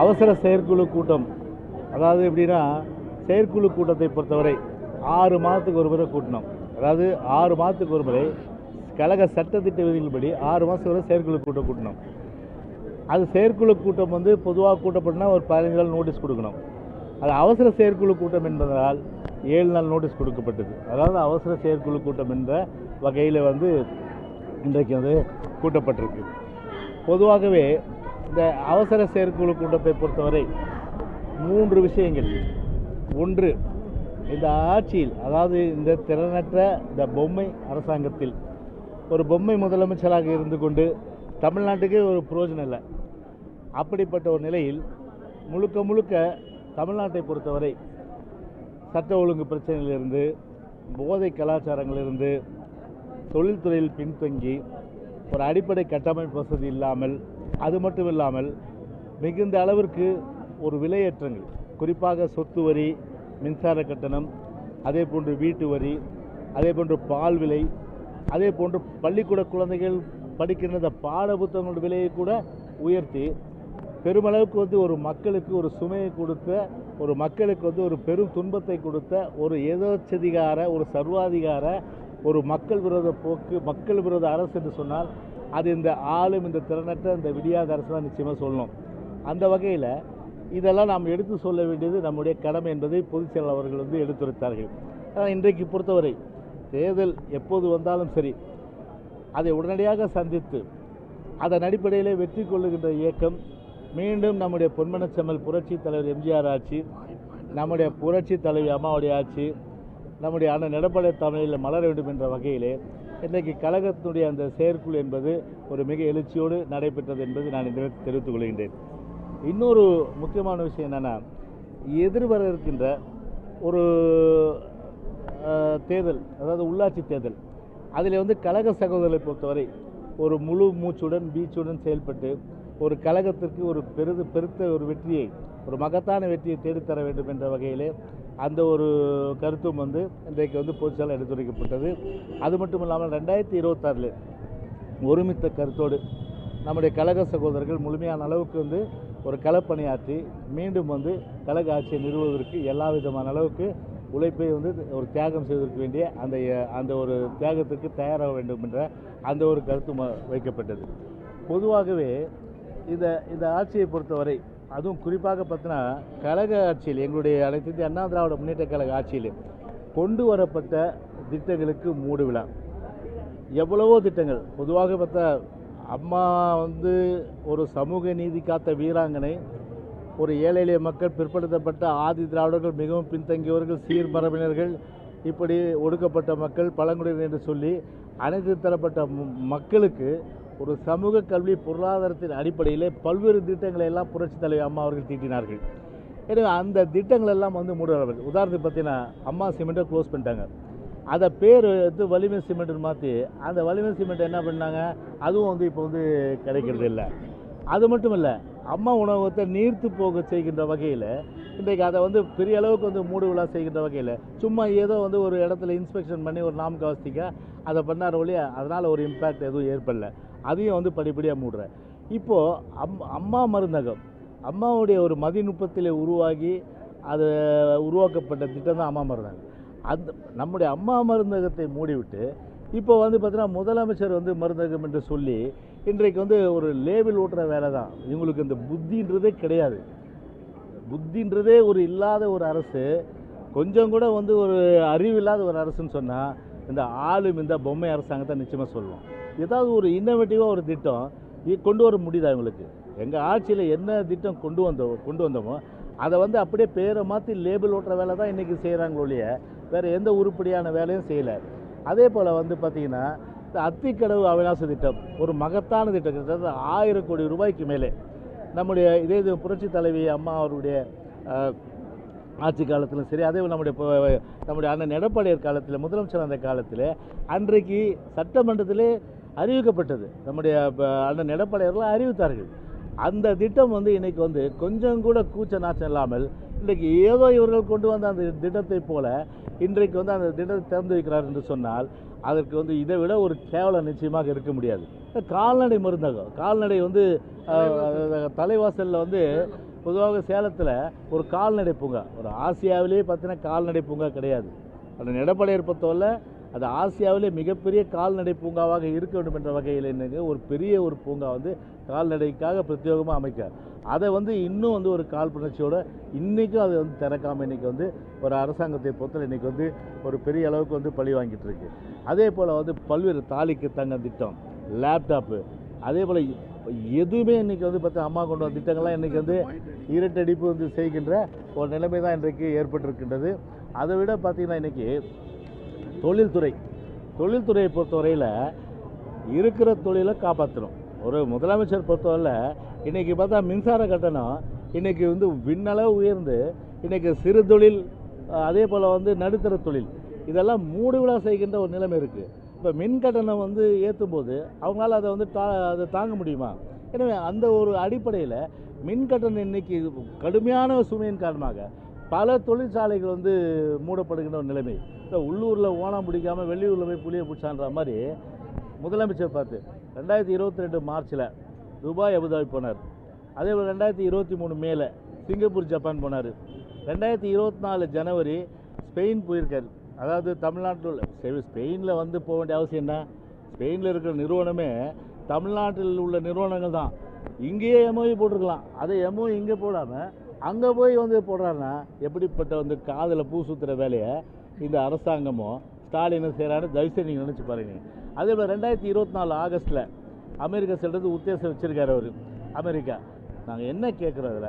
அவசர செயற்குழு கூட்டம். அதாவது எப்படின்னா செயற்குழு கூட்டத்தை பொறுத்தவரை ஆறு மாதத்துக்கு ஒரு முறை கூட்டணும். அதாவது ஆறு மாதத்துக்கு ஒரு முறை கழக சட்டத்திட்ட விதிகளின்படி ஆறு மாதத்துக்கு ஒரு செயற்குழு கூட்டம் கூட்டணும். அது செயற்குழு கூட்டம் வந்து பொதுவாக கூட்டப்பட்டுனா ஒரு பதினஞ்சு நாள் நோட்டீஸ் கொடுக்கணும். அது அவசர செயற்குழு கூட்டம் என்பதனால் ஏழு நாள் நோட்டீஸ் கொடுக்கப்பட்டது. அதாவது அவசர செயற்குழு கூட்டம் என்ற வகையில் வந்து இன்றைக்கு வந்து கூட்டப்பட்டிருக்கு. பொதுவாகவே இந்த அவசர செயற்குழு கூட்டத்தை பொறுத்தவரை மூன்று விஷயங்கள். ஒன்று இந்த ஆட்சியில் அதாவது இந்த திறனற்ற இந்த பொம்மை அரசாங்கத்தில் ஒரு பொம்மை முதலமைச்சராக இருந்து கொண்டு தமிழ்நாட்டுக்கே ஒரு புரோஜனம் இல்லை. அப்படிப்பட்ட ஒரு நிலையில் முழுக்க முழுக்க தமிழ்நாட்டை பொறுத்தவரை சட்ட ஒழுங்கு பிரச்சனையிலிருந்து போதை கலாச்சாரங்களிலிருந்து தொழில்துறையில் பின்தங்கி ஒரு அடிப்படை கட்டமைப்பு வசதி இல்லாமல் அது மட்டும் இல்லாமல் மிகுந்த அளவிற்கு ஒரு விலையேற்றங்கள். குறிப்பாக சொத்து வரி மின்சார கட்டணம் அதே போன்று வீட்டு வரி அதே போன்று பால் விலை அதே போன்று பள்ளிக்கூட குழந்தைகள் படிக்கின்ற இந்த பாட புத்தகங்களோட விலையை கூட உயர்த்தி பெருமளவுக்கு வந்து ஒரு மக்களுக்கு ஒரு சுமையை கொடுத்த ஒரு மக்களுக்கு வந்து ஒரு பெரும் துன்பத்தை கொடுத்த ஒரு எதோச்சதிகார ஒரு சர்வாதிகார ஒரு மக்கள் விரோத போக்கு மக்கள் விரோத அரசு என்று சொன்னால் அது இந்த ஆளும் இந்த திறனற்ற இந்த விடியாத அரசு தான் நிச்சயமாக சொல்லணும். அந்த வகையில் இதெல்லாம் நாம் எடுத்து சொல்ல வேண்டியது நம்முடைய கடமை என்பதை பொதுச் செயலாளர் அவர்கள் வந்து எடுத்துரைத்தார்கள். ஆனால் இன்றைக்கு பொறுத்தவரை தேர்தல் எப்போது வந்தாலும் சரி அதை உடனடியாக சந்தித்து அதன் அடிப்படையிலே வெற்றி கொள்ளுகின்ற இயக்கம் மீண்டும் நம்முடைய பொன்மனச்செம்மல் புரட்சி தலைவர் எம்ஜிஆர் ஆட்சி நம்முடைய புரட்சி தலைவி அம்மாவுடைய ஆட்சி நம்முடைய அண்ணன் எடப்பாடி தமிழில் மலர வேண்டும் என்ற வகையிலே இன்றைக்கு கழகத்தினுடைய அந்த செயற்குழு என்பது ஒரு மிக எழுச்சியோடு நடைபெற்றது என்பது நான் இந்த தெரிவித்துக் கொள்கின்றேன். இன்னொரு முக்கியமான விஷயம் என்னென்னா எதிர்வர இருக்கின்ற ஒரு தேர்தல் அதாவது உள்ளாட்சி தேர்தல் அதில் வந்து கழக சகோதரரை பொறுத்தவரை ஒரு முழு மூச்சுடன் பீச்சுடன் செயல்பட்டு ஒரு கழகத்திற்கு ஒரு பெரிது பெருத்த ஒரு வெற்றியை ஒரு மகத்தான வெற்றியை தேடித்தர வேண்டும் என்ற வகையிலே அந்த ஒரு கருத்தும் வந்து இன்றைக்கு வந்து பொதுச்சாலை எடுத்துரைக்கப்பட்டது. அது மட்டும் இல்லாமல் ரெண்டாயிரத்தி இருபத்தாறில் ஒருமித்த கருத்தோடு நம்முடைய கழக சகோதரர்கள் முழுமையான அளவுக்கு வந்து ஒரு களப்பணியாற்றி மீண்டும் வந்து கழக ஆட்சியை நிறுவுவதற்கு எல்லா விதமான அளவுக்கு உழைப்பை வந்து ஒரு தியாகம் செய்வதற்கு வேண்டிய அந்த அந்த ஒரு தியாகத்திற்கு தயாராக வேண்டும் என்ற அந்த ஒரு கருத்து வைக்கப்பட்டது. பொதுவாகவே இந்த இந்த ஆட்சியை பொறுத்தவரை அதுவும் குறிப்பாக பார்த்தீங்கன்னா கழக ஆட்சியில் எங்களுடைய அனைத்து இந்திய அண்ணா திராவிட முன்னேற்ற கழக ஆட்சியில் கொண்டு வரப்பட்ட திட்டங்களுக்கு மூடு விழா. எவ்வளவோ திட்டங்கள். பொதுவாக பார்த்தா அம்மா வந்து ஒரு சமூக நீதி காத்த வீராங்கனை ஒரு ஏழை எளிய மக்கள் பிற்படுத்தப்பட்ட ஆதி திராவிடர்கள் மிகவும் பின்தங்கியவர்கள் சீர்மரபினர்கள் இப்படி ஒடுக்கப்பட்ட மக்கள் பழங்குடியினர் என்று சொல்லி அனைத்து தரப்பட்ட மக்களுக்கு ஒரு சமூக கல்வி பொருளாதாரத்தின் அடிப்படையிலே பல்வேறு திட்டங்களை எல்லாம் புரட்சி தலைவர் அம்மா அவர்கள் தீட்டினார்கள். எனவே அந்த திட்டங்கள் எல்லாம் வந்து மூடப்பட்டது உதாரணத்துக்கு பார்த்தீங்கன்னா அம்மா சிமெண்ட்டை க்ளோஸ் பண்ணிட்டாங்க. அதை பேர் வந்து வலிமை சிமெண்ட்னு மாற்றி அந்த வலிமை சிமெண்ட் என்ன பண்ணாங்க? அதுவும் வந்து இப்போ வந்து கிடைக்கிறது இல்லை. அது மட்டும் இல்லை அம்மா உணவகத்தை நீர்த்து போக செய்கின்ற வகையில் இன்றைக்கு அதை வந்து பெரிய அளவுக்கு வந்து மூடு விழா செய்கின்ற வகையில் சும்மா ஏதோ வந்து ஒரு இடத்துல இன்ஸ்பெக்ஷன் பண்ணி ஒரு நாம கவஸ்திக்க அதை பண்ணார் ஒழிய அதனால் ஒரு இம்பேக்ட் எதுவும் ஏற்படல. அதையும் வந்து படிப்படியாக மூடுறேன். இப்போது அம் அம்மா மருந்தகம். அம்மாவுடைய ஒரு மதிநுட்பத்தில் உருவாகி அது உருவாக்கப்பட்ட திட்டம் தான் அம்மா மருந்தகம். அந்த நம்முடைய அம்மா மருந்தகத்தை மூடிவிட்டு இப்போ வந்து பார்த்தீங்கன்னா முதலமைச்சர் வந்து மருந்தகம் என்று சொல்லி இன்றைக்கு வந்து ஒரு லேபிள் ஓட்டுற வேலை தான். இவங்களுக்கு இந்த புத்தின்றதே கிடையாது. புத்தின்றதே ஒரு இல்லாத ஒரு அரசு கொஞ்சம் கூட வந்து ஒரு அறிவில்லாத ஒரு அரசுன்னு சொன்னால் இந்த ஆளும் இந்த பொம்மை அரசாங்கத்தை நிச்சயமாக சொல்லுவோம் ஏதாவது ஒரு இன்னோவேட்டிவாக ஒரு திட்டம் இ- கொண்டு வர முடியுதா இவங்களுக்கு? எங்கள் ஆட்சியில் என்ன திட்டம் கொண்டு வந்தோம் கொண்டு வந்தோமோ அதை வந்து அப்படியே பேரை மாற்றி லேபிள் ஓட்டுற வேலை தான் இன்றைக்கி செய்கிறாங்க ஒழிய வேறு எந்த உருப்படியான வேலையும் செய்யலை. அதே போல் வந்து பார்த்திங்கன்னா இந்த அத்திக்கடவு அவிநாச திட்டம் ஒரு மகத்தான திட்டம் கிட்டத்தட்ட ஆயிரம் கோடி ரூபாய்க்கு மேலே. நம்முடைய இதே இது புரட்சி தலைவி அம்மா அவருடைய ஆட்சி காலத்திலும் சரி அதே போல் நம்முடைய இப்போ- நம்முடைய அண்ணன் எடப்பாடியார் காலத்தில் முதலமைச்சர் அந்த காலத்தில் அன்றைக்கு சட்டமன்றத்திலே அறிவிக்கப்பட்டது. நம்முடைய அந்த அண்ணன் அறிவித்தார்கள். அந்த திட்டம் வந்து இன்றைக்கி வந்து கொஞ்சம் கூட கூச்ச நாச்சம் இல்லாமல் இன்றைக்கு ஏதோ இவர்கள் கொண்டு வந்த அந்த திட்டத்தை போல இன்றைக்கு வந்து அந்த திட்டத்தை திறந்து வைக்கிறார் என்று சொன்னால் அதற்கு வந்து இதை விட ஒரு கேவலம் நிச்சயமாக இருக்க முடியாது. கால்நடை மருந்தகம் கால்நடை வந்து தலைவாசலில் வந்து பொதுவாக சேலத்தில் ஒரு கால்நடை பூங்கா. ஒரு ஆசியாவிலேயே பார்த்தீங்கன்னா கால்நடை பூங்கா கிடையாது. அந்த நெடப்பாளையர் பொறுத்தவரை அது ஆசியாவிலே மிகப்பெரிய கால்நடை பூங்காவாக இருக்க வேண்டும் என்ற வகையில் என்னங்க ஒரு பெரிய ஒரு பூங்கா வந்து கால்நடைக்காக பிரத்யேகமாக அமைக்க. அதை வந்து இன்னும் வந்து ஒரு கால்புணர்ச்சியோடு இன்றைக்கும் அது வந்து திறக்காமல் இன்றைக்கி வந்து ஒரு அரசாங்கத்தை பொறுத்தல் இன்றைக்கி வந்து ஒரு பெரிய அளவுக்கு வந்து பழி வாங்கிட்டு இருக்கு. அதே போல் வந்து பல்வேறு தாலிக்கு தங்க திட்டம் லேப்டாப்பு அதே போல் எதுவுமே இன்றைக்கி வந்து பார்த்தா அம்மா கொண்டு வந்த திட்டங்கள்லாம் இன்றைக்கி வந்து இரட்டடிப்பு வந்து செய்கின்ற ஒரு நிலைமை தான் இன்றைக்கு ஏற்பட்டிருக்கின்றது. அதை விட பார்த்திங்கன்னா இன்றைக்கி தொழில்துறை. தொழில்துறையை பொறுத்தவரையில் இருக்கிற தொழிலை காப்பாற்றணும் ஒரு முதலமைச்சர் பொறுத்தவரையில் இன்றைக்கி பார்த்தா மின்சார கட்டணம் இன்றைக்கி வந்து விண்ணளவு உயர்ந்து இன்றைக்கி சிறு தொழில் அதே போல் வந்து நடுத்தர தொழில் இதெல்லாம் மூடுவிழா செய்கின்ற ஒரு நிலைமை இருக்குது இப்போ மின் கட்டணம் வந்து ஏற்றும் போது அவங்களால அதை வந்து தா அதை தாங்க முடியுமா? எனவே அந்த ஒரு அடிப்படையில் மின் கட்டணம் இன்னைக்கு கடுமையான சுமையின் காரணமாக பல தொழிற்சாலைகள் வந்து மூடப்படுகின்ற ஒரு நிலைமை. இப்போ உள்ளூரில் ஓணம் பிடிக்காமல் வெளியூரில் போய் புளியை பிடிச்சான்ற மாதிரி முதலமைச்சர் பார்த்து ரெண்டாயிரத்தி இருபத்தி ரெண்டு மார்ச்சில் துபாய் அபுதாபி போனார். அதே போல் ரெண்டாயிரத்தி இருபத்தி மூணு மேலே சிங்கப்பூர் ஜப்பான் போனார். ரெண்டாயிரத்தி இருபத்தி நாலு ஜனவரி ஸ்பெயின் போயிருக்கார். அதாவது தமிழ்நாட்டில் உள்ள ஸ்பெயினில் வந்து போக வேண்டிய அவசியம் என்ன? ஸ்பெயினில் இருக்கிற நிறுவனமே தமிழ்நாட்டில் உள்ள நிறுவனங்கள் தான். இங்கேயே எம்ஓஇ போட்டிருக்கலாம். அதை எம்ஓஇ இங்கே போடாமல் அங்கே போய் வந்து போடுறாருன்னா எப்படிப்பட்ட வந்து காதில் பூ சுற்றுற வேலையை இந்த அரசாங்கமும் ஸ்டாலினும் செய்கிறான்னு தயவுசெய்து நீங்கள் நினச்சி பாருங்க. அதே போல் ரெண்டாயிரத்தி இருபத்தி நாலு ஆகஸ்ட்டில் அமெரிக்கா செல்வது உத்தேசம் வச்சுருக்காரு அவர் அமெரிக்கா. நாங்கள் என்ன கேட்குறதுல